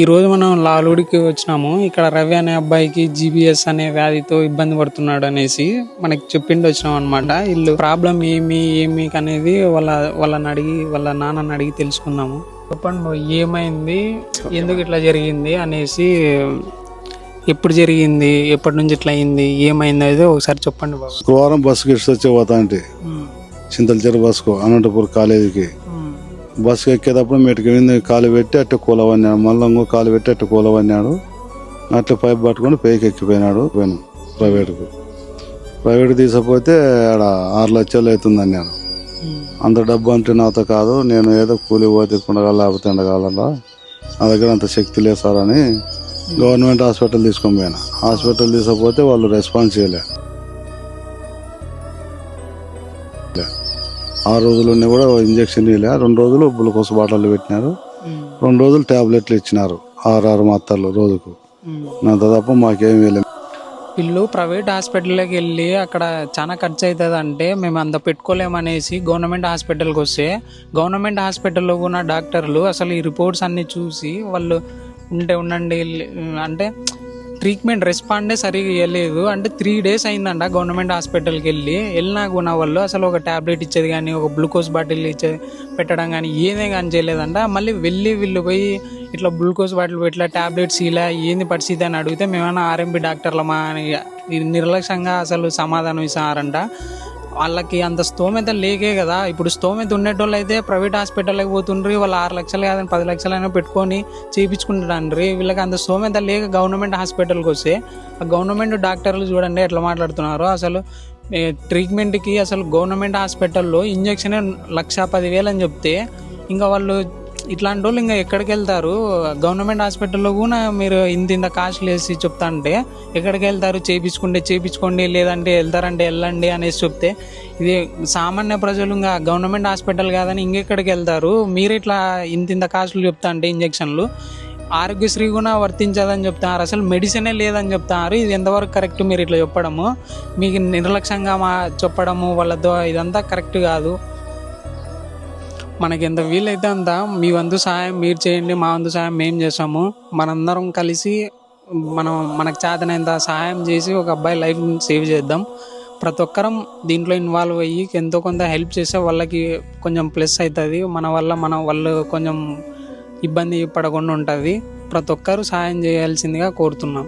ఈ రోజు మనం లాలుడికి వచ్చినాము. ఇక్కడ రవి అనే అబ్బాయికి జీబీఎస్ అనే వ్యాధితో ఇబ్బంది పడుతున్నాడు అనేసి మనకి చెప్పిండి వచ్చినాం అనమాట వీళ్ళు ప్రాబ్లం ఏమి ఏమి అనేది వాళ్ళ వాళ్ళని అడిగి వాళ్ళ నాన్నని అడిగి తెలుసుకుందాము. చెప్పండి ఏమైంది ఎందుకు ఇట్లా జరిగింది అనేసి ఎప్పుడు జరిగింది ఎప్పటి నుంచి ఇట్లా అయింది ఏమైంది అనేది ఒకసారి చెప్పండి బాబు. శుక్రవారం బస్సుకి ఇటు వచ్చి పోతా అంటే చింతలచెరు బస్సుకు అనంతపూర్ కాలేజీకి. బస్సు బస్సుకి ఎక్కేటప్పుడు మెట్టుకు మీద కాలు పెట్టి అట్ట కూలవన్నాడు. మళ్ళీ ఇంకో కాలు పెట్టి అట్ట కూలవన్నాడు. అట్లా పైపు పట్టుకొని పైకి ఎక్కిపోయినాడు పోయినాం ప్రైవేట్కు. ప్రైవేట్ తీసుకపోతే ఆడ ఆరు లక్షలు అవుతుంది అన్నాడు. అంత డబ్బు అంటే నాతో కాదు నేను ఏదో కూలి పోతే ఉండగల లేకపోతే ఉండగలరా నా దగ్గర అంత శక్తి లేదు సార్ అని గవర్నమెంట్ హాస్పిటల్ తీసుకొని పోయినా. హాస్పిటల్ తీసుకపోతే వాళ్ళు రెస్పాన్స్ చేయలేదు ఆ రోజులున్నీ కూడా ఇంజక్షన్ ఇలే రెండు రోజులు గ్లూకోజ్ బాటిల్ పెట్టినారు. రెండు రోజులు టాబ్లెట్లు ఇచ్చినారు. ఆరు ఆరు మాత్రలు రోజుకు. నా దాదాపు మాకేం లేదు వీళ్ళు ప్రైవేట్ హాస్పిటల్లోకి వెళ్ళి అక్కడ చాలా ఖర్చు అవుతుంది అంటే మేము అంత పెట్టుకోలేమనేసి గవర్నమెంట్ హాస్పిటల్కి వస్తే గవర్నమెంట్ హాస్పిటల్లో ఉన్న డాక్టర్లు అసలు ఈ రిపోర్ట్స్ అన్ని చూసి వాళ్ళు ఉంటే ఉండండి అంటే ట్రీట్మెంట్ రెస్పాండే సరిగా ఇవ్వలేదు అంటే త్రీ డేస్ అయిందంట గవర్నమెంట్ హాస్పిటల్కి వెళ్ళి. వెళ్ళినా కూడా వాళ్ళు అసలు ఒక ట్యాబ్లెట్ ఇచ్చేది కానీ ఒక గ్లూకోజ్ బాటిల్ ఇచ్చే పెట్టడం కానీ ఏదే కానీ చేయలేదంట. మళ్ళీ వెళ్ళి వీళ్ళు పోయి ఇట్లా గ్లూకోజ్ బాటిల్ ఇట్లా ట్యాబ్లెట్స్ ఇలా ఏంది పరిస్థితి అని అడిగితే మేమైనా ఆర్ఎంపీ డాక్టర్లమా అని నిర్లక్ష్యంగా అసలు సమాధానం ఇస్తారంట వాళ్ళకి అంత స్తోమత లేకే కదా. ఇప్పుడు స్తోమత ఉండేటోళ్ళు అయితే ప్రైవేట్ హాస్పిటల్కి పోతుండ్రి వాళ్ళు ఆరు లక్షలు కాదని పది లక్షలైనా పెట్టుకొని చేయించుకుంటారండ్రి వీళ్ళకి అంత స్తోమత లేక గవర్నమెంట్ హాస్పిటల్కి వస్తే ఆ గవర్నమెంట్ డాక్టర్లు చూడండి ఎట్లా మాట్లాడుతున్నారు. అసలు ట్రీట్మెంట్కి అసలు గవర్నమెంట్ హాస్పిటల్లో ఇంజక్షనే లక్ష పదివేలు అని చెప్తే ఇంకా వాళ్ళు ఇట్లాంటి వాళ్ళు ఇంకా ఎక్కడికి వెళ్తారు? గవర్నమెంట్ హాస్పిటల్లో కూడా మీరు ఇంత ఇంత కాస్ట్లు వేసి చెప్తా అంటే ఎక్కడికి వెళ్తారు? చేయించుకుంటే చేయించుకోండి లేదంటే వెళ్తారంటే వెళ్ళండి అనేసి చెప్తే ఇది సామాన్య ప్రజలు ఇంకా గవర్నమెంట్ హాస్పిటల్ కాదని ఇంకెక్కడికి వెళ్తారు? మీరు ఇట్లా ఇంత ఇంత కాస్ట్లు చెప్తా అంటే ఇంజక్షన్లు ఆరోగ్యశ్రీ కూడా వర్తించదని చెప్తున్నారు అసలు మెడిసినే లేదని చెప్తున్నారు ఇది ఎంతవరకు కరెక్ట్ మీరు ఇట్లా చెప్పడము? మీకు నిర్లక్ష్యంగా మా చెప్పడము వాళ్ళతో ఇదంతా కరెక్ట్ కాదు. మనకి ఎంత వీలైతే అంత మీ వంతు సహాయం మీరు చేయండి మా వంతు సహాయం మేము చేస్తాము. మనందరం కలిసి మనం మనకు చేతనంత సహాయం చేసి ఒక అబ్బాయి లైఫ్ సేవ్ చేద్దాం. ప్రతి ఒక్కరం దీంట్లో ఇన్వాల్వ్ అయ్యి ఎంతో కొంత హెల్ప్ చేస్తే వాళ్ళకి కొంచెం ప్లస్ అవుతుంది మన వల్ల మన వాళ్ళు కొంచెం ఇబ్బంది పడకుండా ఉంటుంది. ప్రతి ఒక్కరు సహాయం చేయాల్సిందిగా కోరుతున్నాం.